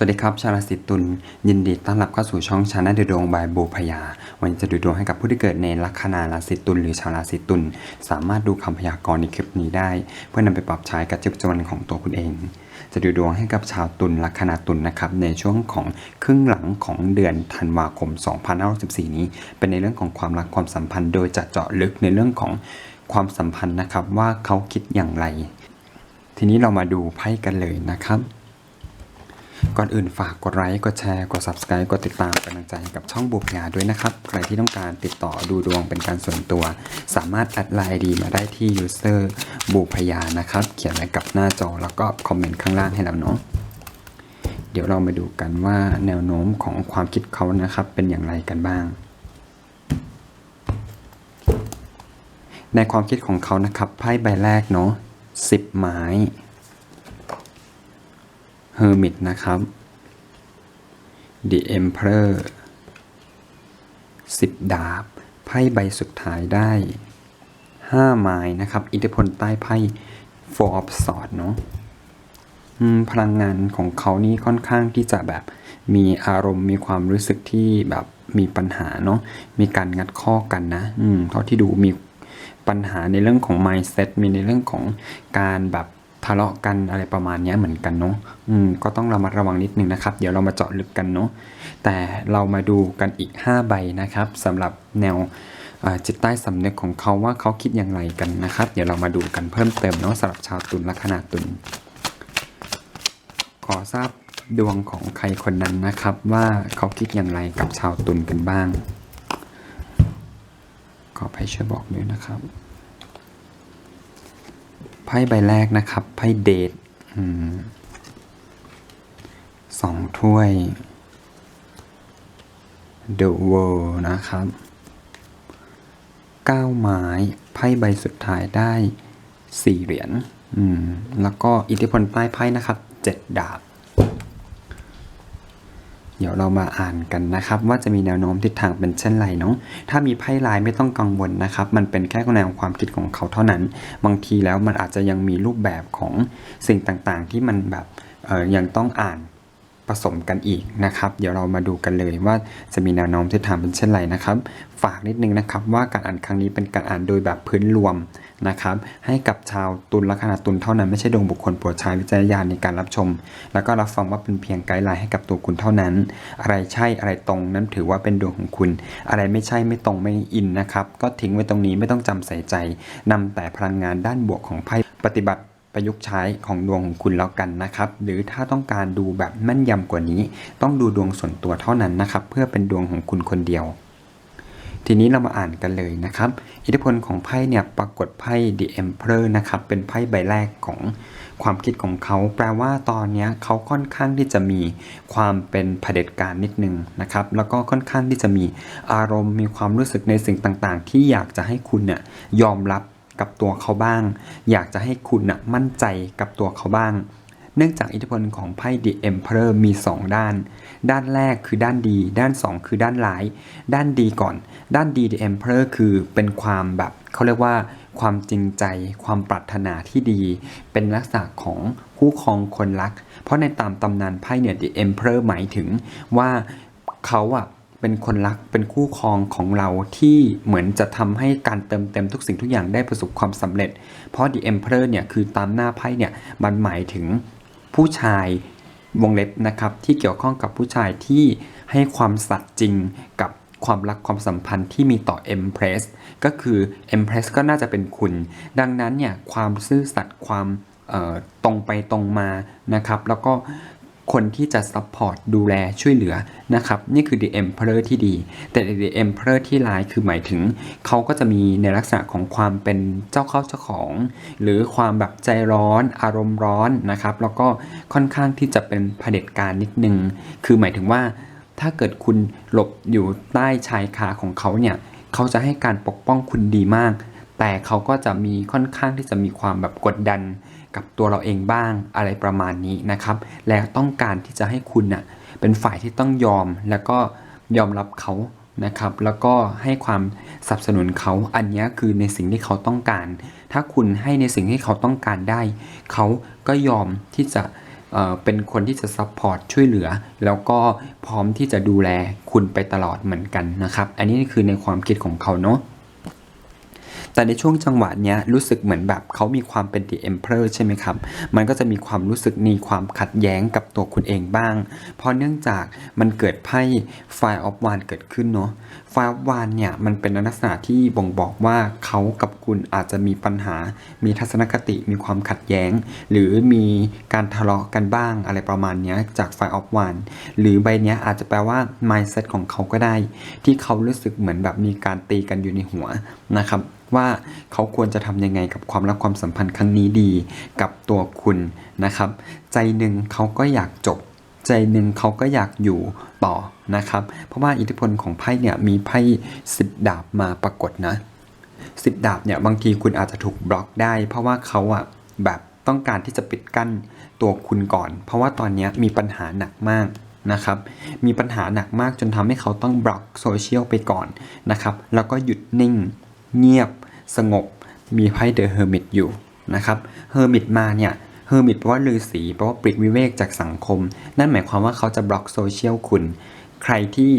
สวัสดีครับ ชาวราศีตุลยินดีต้อนรับเข้าสู่ช่องชาแนลดูดวงบายบูพยา วันนี้จะดูดวงให้กับผู้ที่เกิดในลัคนาราศีตุลหรือชาวราศีตุลสามารถดูคำพยากรณ์ในคลิปนี้ได้ เพื่อนำไปปรับใช้กับชีวิตประจำวันของตัวคุณเอง จะดูดวงให้กับชาวตุลลัคนาตุลนะครับในช่วงของครึ่งหลังของเดือนธันวาคม 2564 นี้ เป็นในเรื่องของความรักความสัมพันธ์ โดยจะเจาะลึกในเรื่องของความสัมพันธ์นะครับว่าเขาคิดอย่างไร ทีนี้เรามาดูไพ่กันเลยนะครับ ก่อนอื่นฝากกดไลค์ กดแชร์ กด subscribe กดติดตามเป็นกำลังใจให้กับช่องบุกงาด้วยนะครับ ใครที่ต้องการติดต่อดูดวงเป็นการส่วนตัว สามารถแอดไลน์ดีมาได้ที่ user บุพยานะครับ เขียนไว้กับหน้าจอแล้วก็คอมเมนต์ข้างล่างให้เราเนาะ เดี๋ยวเรามาดูกันว่าแนวโน้มของความคิดเขานะครับ เป็นอย่างไรกันบ้างในความคิดของเขานะครับไพ่ใบแรกเนาะสิบไม้ เฮอร์มิตนะครับ The Emperor 10 ดาบ ไพ่ใบสุดท้ายได้ 5 ไม้นะครับ อิทธิพลใต้ไพ่ Four of Swords เนาะพลังงานของเขานี่ค่อนข้างที่จะแบบมีอารมณ์มีความรู้สึกที่แบบมีปัญหาเนาะมีการงัดข้อกันนะ อืมเท่าที่ดูมีปัญหาในเรื่องของ mindset มีในเรื่องของการแบบะเลาะกันอะไรประมาณนี้เหมือนกันเนาะอืมก็ต้องระมัดระวังนิดนึงนะครับ เดี๋ยวเรามาเจาะลึกกันเนาะแต่เรามาดูกันอีก 5 ใบนะครับสำหรับแนวจิตใต้สำนึกของเขาว่าเขาคิดอย่างไรกันนะครับ เดี๋ยวเรามาดูกันเพิ่มเติมเนาะสำหรับชาวตุลลัคนาตุลขอทราบดวงของใครคนนั้นนะครับ ว่าเขาคิดอย่างไรกับชาวตุลกันบ้าง ขอให้ช่วยบอกด้วยนะครับ ไพ่ใบแรกนะครับ ไพ่เดทสองถ้วย The World นะครับเก้าไม้ไพ่ใบสุดท้ายได้สี่เหรียญแล้วก็อิทธิพลใต้ไพ่นะครับเจ็ดดาบ เดี๋ยวเรามาอ่านกันนะครับ ว่าจะมีแนวโน้มทิศทางเป็นเช่นไรเนาะถ้ามีไพ่ลายไม่ต้องกังวลนะครับ มันเป็นแค่แนวความคิดของเขาเท่านั้น บางทีแล้วมันอาจจะยังมีรูปแบบของสิ่งต่างๆ ที่มันแบบยังต้องอ่าน ผสมกันอีกนะครับ เดี๋ยวเรามาดูกันเลยว่าจะมีแนวโน้มทิศทางเป็นเช่นไรนะครับ ฝากนิดนึงนะครับว่าการอ่านครั้งนี้เป็นการอ่านโดยแบบพื้นรวมนะครับ ให้กับชาวตุลลัคนาตุลเท่านั้นไม่ใช่ดวงบุคคลโปรดใช้วิจารณญาณในการรับชม แล้วก็รับฟังว่าเป็นเพียงไกด์ไลน์ให้กับตัวคุณเท่านั้น อะไรใช่อะไรตรงนั้นถือว่าเป็นดวงของคุณ อะไรไม่ใช่ไม่ตรงไม่อินนะครับ ก็ทิ้งไว้ตรงนี้ไม่ต้องจำใส่ใจนำแต่พลังงานด้านบวกของไพ่ปฏิบัติ ประยุกต์ใช้ของดวงของคุณแล้วกันนะครับ หรือถ้าต้องการดูแบบแม่นยำกว่านี้ ต้องดูดวงส่วนตัวเท่านั้นนะครับ เพื่อเป็นดวงของคุณคนเดียว ทีนี้เรามาอ่านกันเลยนะครับ อิทธิพลของไพ่เนี่ยปรากฏไพ่ The Emperor นะครับ เป็นไพ่ใบแรกของความคิดของเขา แปลว่าตอนนี้เขาค่อนข้างที่จะมีความเป็นเผด็จการนิดนึงนะครับ แล้วก็ค่อนข้างที่จะมีอารมณ์มีความรู้สึกในสิ่งต่างๆ ที่อยากจะให้คุณเนี่ยยอมรับ กับตัวเขาบ้าง อยากจะให้คุณน่ะมั่นใจกับตัวเขาบ้าง เนื่องจากอิทธิพลของไพ่ The Emperor มี 2 ด้าน ด้านแรกคือด้านดี ด้าน 2 คือด้านร้าย ด้านดีก่อน ด้านดี The Emperor คือเป็นความแบบเขาเรียกว่าความจริงใจ ความปรารถนาที่ดี เป็นลักษณะของคู่ครองคนรัก เพราะในตามตำนานไพ่เนี่ย The Emperor หมายถึงว่าเขาอะ เป็นคนรักเป็นคู่ครองของเราที่เหมือนจะทำให้การเติมเต็มทุกสิ่งทุกอย่างได้ประสบความสำเร็จ เพราะ The Emperor เนี่ยคือตามหน้าไพ่เนี่ยมันหมายถึงผู้ชายวงเล็บนะครับที่เกี่ยวข้องกับผู้ชายที่ให้ความสัตย์จริงกับความรักความสัมพันธ์ที่มีต่อ Empress ก็คือ Empress ก็น่าจะเป็นคุณ ดังนั้นเนี่ยความซื่อสัตย์ความตรงไปตรงมานะครับ แล้วก็ คนที่จะซัพพอร์ตดูแลช่วยเหลือนะครับ นี่คือ The Emperor ที่ดี แต่ The Emperor ที่ร้ายคือหมายถึง เขาก็จะมีในลักษณะของความเป็นเจ้าเข้าเจ้าของ หรือความแบบใจร้อนอารมณ์ร้อนนะครับ แล้วก็ค่อนข้างที่จะเป็นเผด็จการนิดนึง คือหมายถึงว่า ถ้าเกิดคุณหลบอยู่ใต้ชายคาของเขาเนี่ยเขาจะให้การปกป้องคุณดีมาก แต่เขาก็จะมีค่อนข้างที่จะมีความแบบกดดัน กับตัวเราเองบ้างอะไรประมาณนี้นะครับ และต้องการที่จะให้คุณน่ะเป็นฝ่ายที่ต้องยอมแล้วก็ยอมรับเขานะครับ แล้วก็ให้ความสนับสนุนเขาอันนี้คือในสิ่งที่เขาต้องการ ถ้าคุณให้ในสิ่งที่เขาต้องการได้ เขาก็ยอมที่จะเเป็นคนที่จะซัพพอร์ตช่วยเหลือ แล้วก็พร้อมที่จะดูแลคุณไปตลอดเหมือนกันนะครับ อันนี้คือในความคิดของเขาเนาะ แต่ในช่วงจังหวะเนี้ยรู้สึกเหมือนแบบเขามีความเป็น The Emperor ใช่ไหมครับ มันก็จะมีความรู้สึกมีความขัดแย้งกับตัวคุณเองบ้าง เพราะเนื่องจากมันเกิดไพ่ Fire of Wands เกิดขึ้นเนาะ Fire of Wands เนี่ยมันเป็นลักษณะที่บ่งบอกว่าเขากับคุณอาจจะมีปัญหา มีทัศนคติ มีความขัดแย้ง หรือมีการทะเลาะกันบ้างอะไรประมาณนี้จาก Fire of Wands หรือใบเนี้ยอาจจะแปลว่า mindset ของเขาก็ได้ ที่เขารู้สึกเหมือนแบบมีการตีกันอยู่ในหัวนะครับ ว่าเขาควรจะทำยังไงกับความรักความสัมพันธ์ครั้งนี้ดีกับตัวคุณนะครับ ใจหนึ่งเขาก็อยากจบ ใจหนึ่งเขาก็อยากอยู่ต่อนะครับ เพราะว่าอิทธิพลของไพ่เนี่ยมีไพ่สิบดาบมาปรากฏนะสิบดาบเนี่ยบางทีคุณอาจจะถูกบล็อกได้ เพราะว่าเขาอะแบบต้องการที่จะปิดกั้นตัวคุณก่อน เพราะว่าตอนนี้มีปัญหาหนักมากนะครับ มีปัญหาหนักมากจนทำให้เขาต้องบล็อกโซเชียลไปก่อนนะครับ แล้วก็หยุดนิ่ง เงียบ สงบมีไพ่เดอะเฮอร์มิตอยู่นะครับเฮอร์มิตมาเนี่ยเฮอร์มิตแปลว่าฤาษีแปลว่าปลีกวิเวกจากสังคม นั่นหมายความว่าเขาจะบล็อกโซเชียลคุณ ใครที่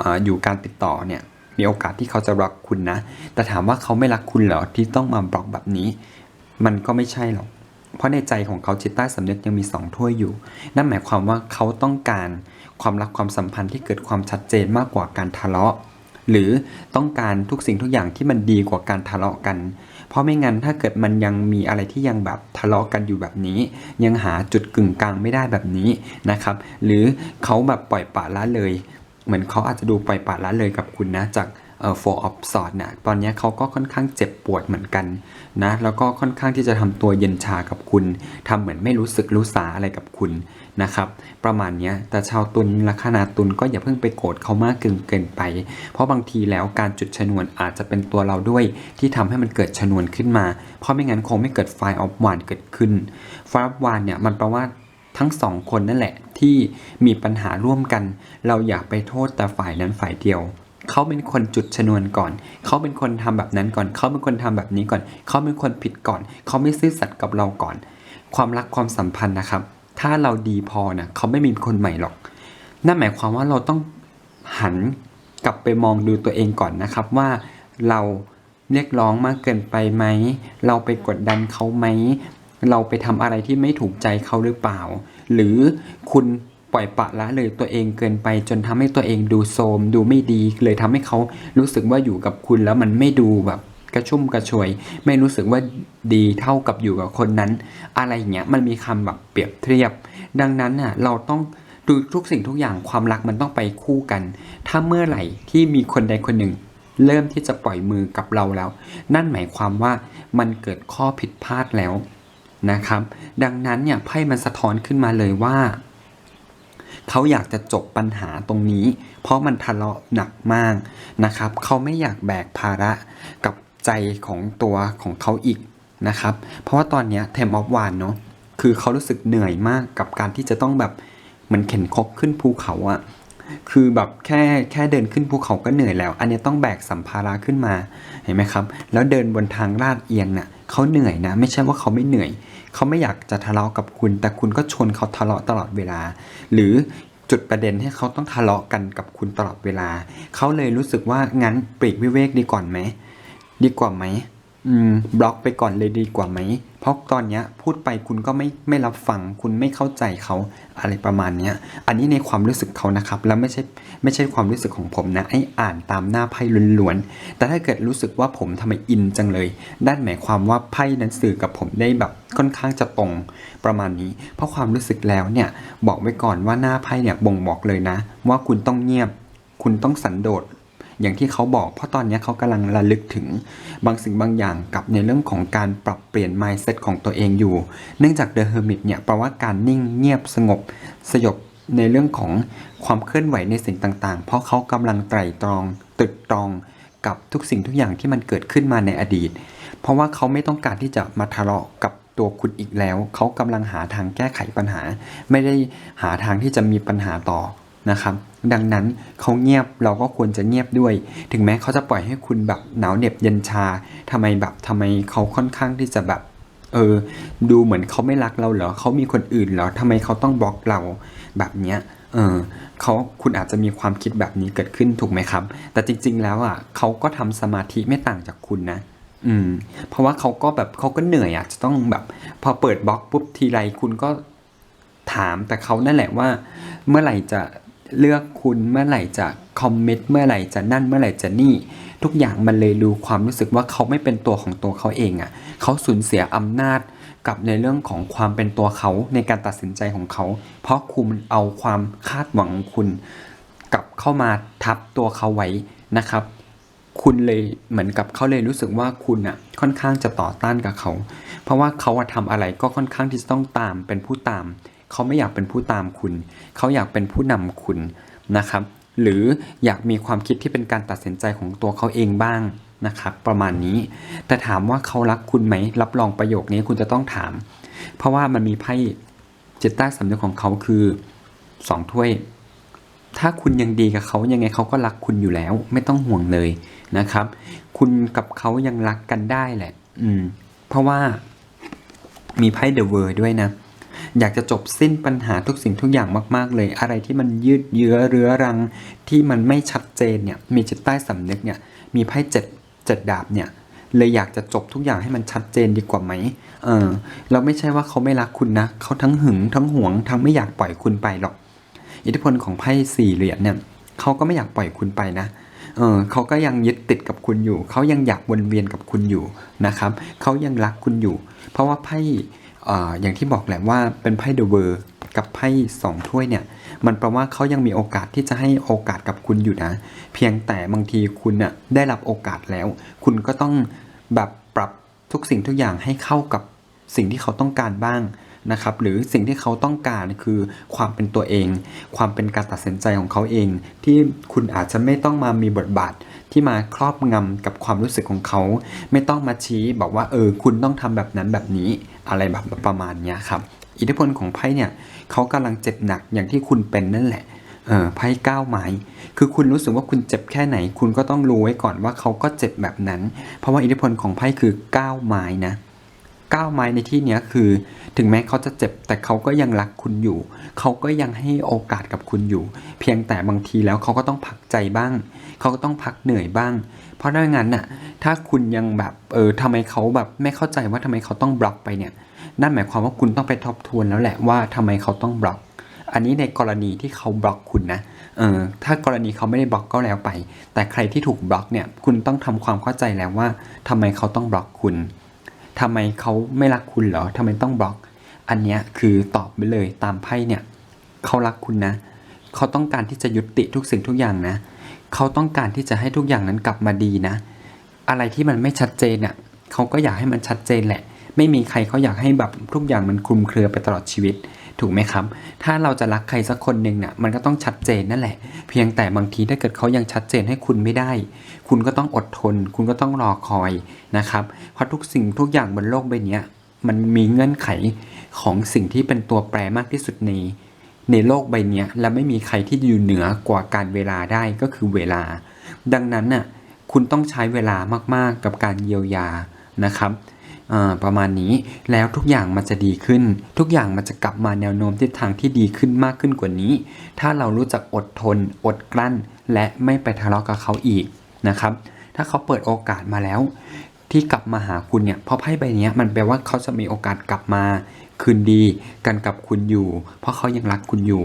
อออยู่การติดต่อเนี่ยมีโอกาสที่เขาจะบล็อกคุณนะ แต่ถามว่าเขาไม่รักคุณเหรอที่ต้องมาบล็อกแบบนี้ มันก็ไม่ใช่หรอก เพราะในใจของเขาจิตใต้สำนึกยังมีสองถ้วยอยู่ นั่นหมายความว่าเขาต้องการความรักความสัมพันธ์ที่เกิดความชัดเจนมากกว่าการทะเลาะ หรือต้องการทุกสิ่งทุกอย่างที่มันดีกว่าการทะเลาะกัน เพราะไม่งั้นถ้าเกิดมันยังมีอะไรที่ยังแบบทะเลาะกันอยู่แบบนี้ ยังหาจุดกึ่งกลางไม่ได้แบบนี้นะครับ หรือเขาแบบปล่อยปละละเลย เหมือนเขาอาจจะดูปล่อยปละละเลยกับคุณนะจากเอ่อ for of swords เนี่ยตอนนี้เขาก็ค่อนข้างเจ็บปวดเหมือนกันนะ แล้วก็ค่อนข้างที่จะทำตัวเย็นชากับคุณทำเหมือนไม่รู้สึกรู้สาอะไรกับคุณ นะครับ ประมาณนี้แต่ชาวตุลลัคนาตุลก็อย่าเพิ่งไปโกรธเขามากเกินเกินไป เพราะบางทีแล้วการจุดชนวนอาจจะเป็นตัวเราด้วย ที่ทำให้มันเกิดชนวนขึ้นมา เพราะไม่งั้นคงไม่เกิดไฟออฟวานเกิดขึ้นไฟออฟวานเนี่ยมันแปลว่าทั้งสองคนนั่นแหละที่มีปัญหาร่วมกัน เราอย่าไปโทษแต่ฝ่ายนั้นฝ่ายเดียวเขาเป็นคนจุดชนวนก่อน เขาเป็นคนทำแบบนั้นก่อน เขาเป็นคนทำแบบนี้ก่อน เขาเป็นคนผิดก่อน เขาไม่ซื่อสัตย์กับเราก่อน ความรักความสัมพันธ์นะครับ ถ้าเราดีพอนะเขาไม่มีคนใหม่หรอก นั่นหมายความว่าเราต้องหันกลับไปมองดูตัวเองก่อนนะครับว่าเราเรียกร้องมากเกินไปไหม เราไปกดดันเขาไหม เราไปทำอะไรที่ไม่ถูกใจเขาหรือเปล่า หรือคุณปล่อยปะละเลยตัวเองเกินไป จนทำให้ตัวเองดูโทรมดูไม่ดี เลยทำให้เขารู้สึกว่าอยู่กับคุณแล้วมันไม่ดูแบบ กระชุ่มกระชวย ไม่รู้สึกว่าดีเท่ากับอยู่กับคนนั้น อะไรอย่างเงี้ยมันมีคำแบบเปรียบเทียบ ดังนั้นน่ะเราต้องดูทุกสิ่งทุกอย่างความรักมันต้องไปคู่กัน ถ้าเมื่อไหร่ที่มีคนใดคนหนึ่ง เริ่มที่จะปล่อยมือกับเราแล้ว นั่นหมายความว่ามันเกิดข้อผิดพลาดแล้วนะครับ ดังนั้นเนี่ยไพ่มันสะท้อนขึ้นมาเลยว่าเขาอยากจะจบปัญหาตรงนี้ เพราะมันทะเลาะหนักมากนะครับ เขาไม่อยากแบกภาระกับ ใจของตัวของเขาอีกนะครับ เพราะว่าตอนนี้เทมออฟวานเนาะคือเขารู้สึกเหนื่อยมากกับการที่จะต้องแบบเหมือนเข็นคกขึ้นภูเขาอะคือแบบแค่แค่เดินขึ้นภูเขาก็เหนื่อยแล้ว อันนี้ต้องแบกสัมภาระขึ้นมาเห็นไหมครับ แล้วเดินบนทางลาดเอียงน่ะเขาเหนื่อยนะ ไม่ใช่ว่าเขาไม่เหนื่อยเขาไม่อยากจะทะเลาะกับคุณ แต่คุณก็ชวนเขาทะเลาะตลอดเวลา หรือจุดประเด็นให้เขาต้องทะเลาะกันกับคุณตลอดเวลา เขาเลยรู้สึกว่างั้นปลีกวิเวกดีก่อนไหม ดีกว่าไหมอืมบล็อกไปก่อนเลยดีกว่าไหม เพราะตอนเนี้ยพูดไปคุณก็ไม่ไม่รับฟัง คุณไม่เข้าใจเขาอะไรประมาณเนี้ย อันนี้ในความรู้สึกเขานะครับ แล้วไม่ใช่ไม่ใช่ความรู้สึกของผมนะไอ้อ่านตามหน้าไพ่ล้วนๆ แต่ถ้าเกิดรู้สึกว่าผมทำไมอินจังเลยด้านหมายความว่าไพ่นั้นสื่อกับผมได้แบบค่อนข้างจะตรงประมาณนี้ เพราะความรู้สึกแล้วเนี่ยบอกไว้ก่อนว่าหน้าไพ่เนี่ยบ่งบอกเลยนะ ว่าคุณต้องเงียบ คุณต้องสันโดษ อย่างที่เขาบอก เพราะตอนนี้เขากำลังระลึกถึงบางสิ่งบางอย่างกับในเรื่องของการปรับเปลี่ยน mindset ของตัวเองอยู่ เนื่องจาก The Hermit เนี่ยแปลว่าการนิ่งเงียบสงบ สยบในเรื่องของความเคลื่อนไหวในสิ่งต่างๆ เพราะเขากำลังไตร่ตรองตรึกตรองกับทุกสิ่งทุกอย่างที่มันเกิดขึ้นมาในอดีต เพราะว่าเขาไม่ต้องการที่จะมาทะเลาะกับตัวคุณอีกแล้ว เขากำลังหาทางแก้ไขปัญหา ไม่ได้หาทางที่จะมีปัญหาต่อ นะครับ ดังนั้นเขาเงียบเราก็ควรจะเงียบด้วย ถึงแม้เขาจะปล่อยให้คุณแบบหนาวเหน็บเย็นชาทำไมแบบทำไมเขาค่อนข้างที่จะแบบ เออ ดูเหมือนเขาไม่รักเราเหรอเขามีคนอื่นเหรอทำไมเขาต้องบล็อกเราแบบเนี้ยเออเขาคุณอาจจะมีความคิดแบบนี้เกิดขึ้นถูกไหมครับ แต่จริง ๆ แล้วอะเขาก็ทำสมาธิไม่ต่างจากคุณนะอืม เพราะว่าเขาก็แบบเขาก็เหนื่อยอะจะต้องแบบ พอเปิดบล็อกปุ๊บทีไรคุณก็ถามแต่เขานั่นแหละว่า เมื่อไหร่จะ เลือกคุณเมื่อไหร่จะคอมเมนต์เมื่อไหร่จะนั่นเมื่อไหร่จะนี่ ทุกอย่างมันเลยดูความรู้สึกว่าเขาไม่เป็นตัวของตัวเขาเองอะ่ะเขาสูญเสียอำนาจกับในเรื่องของความเป็นตัวเขาในการตัดสินใจของเขา เพราะคุณเอาความคาดหวังของคุณกลับเข้ามาทับตัวเขาไว้นะครับ คุณเลยเหมือนกับเขาเลยรู้สึกว่าคุณอะค่อนข้างจะต่อต้านกับเขา เพราะว่าเขาอะทำอะไรก็ค่อนข้างที่จะต้องตามเป็นผู้ตาม เขาไม่อยากเป็นผู้ตามคุณ เขาอยากเป็นผู้นำคุณนะครับ หรืออยากมีความคิดที่เป็นการตัดสินใจของตัวเขาเองบ้างนะครับ ประมาณนี้ แต่ถามว่าเขารักคุณไหม รับรองประโยคนี้คุณจะต้องถาม เพราะว่ามันมีไพ่จิตใต้สำนึกของเขาคือสองถ้วย ถ้าคุณยังดีกับเขายังไงเขาก็รักคุณอยู่แล้ว ไม่ต้องห่วงเลยนะครับ คุณกับเขายังรักกันได้แหละ อืม เพราะว่ามีไพ่เดอะเวอร์ด้วยนะ อยากจะจบสิ้นปัญหาทุกสิ่งทุกอย่างมาก ๆ เลย อะไรที่มันยืดเยื้อเรื้อรัง ที่มันไม่ชัดเจนเนี่ย มีจิตใต้สำนึกเนี่ย มีไพ่เจ็ดเจ็ดดาบเนี่ย เลยอยากจะจบทุกอย่างให้มันชัดเจนดีกว่าไหม เออ เราไม่ใช่ว่าเขาไม่รักคุณนะ เขาทั้งหึงทั้งหวง ทั้งไม่อยากปล่อยคุณไปหรอก อิทธิพลของไพ่สี่เหรียญเนี่ย เขาก็ไม่อยากปล่อยคุณไปนะเออเขาก็ยังยึดติดกับคุณอยู่ เขายังอยากวนเวียนกับคุณอยู่นะครับ เขายังรักคุณอยู่ เพราะว่าไพ่ อย่างที่บอกแหละว่าเป็นไพ่เดอะเวอร์กับไพ่สองถ้วยเนี่ย มันแปลว่าเขายังมีโอกาสที่จะให้โอกาสกับคุณอยู่นะ เพียงแต่บางทีคุณน่ะได้รับโอกาสแล้ว คุณก็ต้องแบบปรับทุกสิ่งทุกอย่างให้เข้ากับสิ่งที่เขาต้องการบ้างนะครับ หรือสิ่งที่เขาต้องการคือความเป็นตัวเอง ความเป็นการตัดสินใจของเขาเอง ที่คุณอาจจะไม่ต้องมามีบทบาทที่มาครอบงำกับความรู้สึกของเขา ไม่ต้องมาชี้บอกว่าเออคุณต้องทำแบบนั้นแบบนี้ อะไรแบบประมาณเนี้ยครับอิทธิพลของไพ่เนี่ยเขากำลังเจ็บหนักอย่างที่คุณเป็นนั่นแหละเออไพ่ก้าไม้คือคุณรู้สึกว่าคุณเจ็บแค่ไหน คุณก็ต้องรู้ไว้ก่อนว่าเขาก็เจ็บแบบนั้น เพราะว่าอิทธิพลของไพ่คือก้าไม้นะก้าไม้ในที่เนี้ยคือ ถึงแม้เขาจะเจ็บแต่เขาก็ยังรักคุณอยู่ เขาก็ยังให้โอกาสกับคุณอยู่ เพียงแต่บางทีแล้วเขาก็ต้องพักใจบ้าง เขาก็ต้องพักเหนื่อยบ้าง เพราะดังนั้นน่ะถ้าคุณยังแบบเออทำไมเขาแบบไม่เข้าใจว่าทำไมเขาต้องบล็อกไปเนี่ยนั่นหมายความว่าคุณต้องไปทบทวนแล้วแหละว่าทำไมเขาต้องบล็อก อันนี้ในกรณีที่เขาบล็อกคุณนะเออถ้ากรณีเขาไม่ได้บล็อกก็แล้วไป แต่ใครที่ถูกบล็อกเนี่ยคุณต้องทำความเข้าใจแล้วว่าทำไมเขาต้องบล็อกคุณทำไมเขาไม่รักคุณเหรอทำไมต้องบล็อก อันเนี้ยคือตอบไปเลยตามไพ่เนี่ยเขารักคุณนะ เขาต้องการที่จะยุติทุกสิ่งทุกอย่างนะ เขาต้องการที่จะให้ทุกอย่างนั้นกลับมาดีนะ อะไรที่มันไม่ชัดเจนเนี่ยเขาก็อยากให้มันชัดเจนแหละ ไม่มีใครเขาอยากให้แบบทุกอย่างมันคลุมเครือไปตลอดชีวิตถูกไหมครับ ถ้าเราจะรักใครสักคนหนึ่งเนี่ยมันก็ต้องชัดเจนนั่นแหละ เพียงแต่บางทีถ้าเกิดเขายังชัดเจนให้คุณไม่ได้ คุณก็ต้องอดทน คุณก็ต้องรอคอยนะครับ เพราะทุกสิ่งทุกอย่างบนโลกใบนี้มันมีเงื่อนไขของสิ่งที่เป็นตัวแปรมากที่สุดใน ในโลกใบนี้และไม่มีใครที่อยู่เหนือกว่าการเวลาได้ก็คือเวลา ดังนั้นน่ะคุณต้องใช้เวลามากๆกับการเยียวยานะครับประมาณนี้แล้วทุกอย่างมันจะดีขึ้น ทุกอย่างมันจะกลับมาแนวโน้มทิศทางที่ดีขึ้นมากขึ้นกว่านี้ ถ้าเรารู้จักอดทน อดกลั้น และไม่ไปทะเลาะกับเขาอีกนะครับถ้าเขาเปิดโอกาสมาแล้ว ที่กลับมาหาคุณเนี่ยเพราะไพ่ใบนี้มันแปลว่าเขาจะมีโอกาสกลับมา คืนดีกันกับคุณอยู่ เพราะเขายังรักคุณอยู่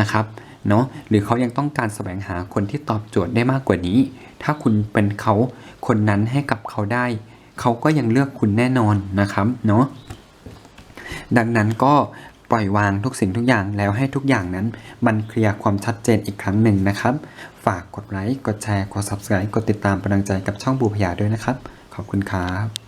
นะครับเนาะหรือเขายังต้องการแสวงหาคนที่ตอบโจทย์ได้มากกว่านี้ ถ้าคุณเป็นเขาคนนั้นให้กับเขาได้ เขาก็ยังเลือกคุณแน่นอนนะครับเนาะดังนั้นก็ปล่อยวางทุกสิ่งทุกอย่างแล้วให้ทุกอย่างนั้น มันเคลียร์ความชัดเจนอีกครั้งหนึ่งนะครับ ฝากกดไลค์กดแชร์กด subscribe กดติดตามเป็นกำลังใจกับช่องบูพยาด้วยนะครับ ขอบคุณครับ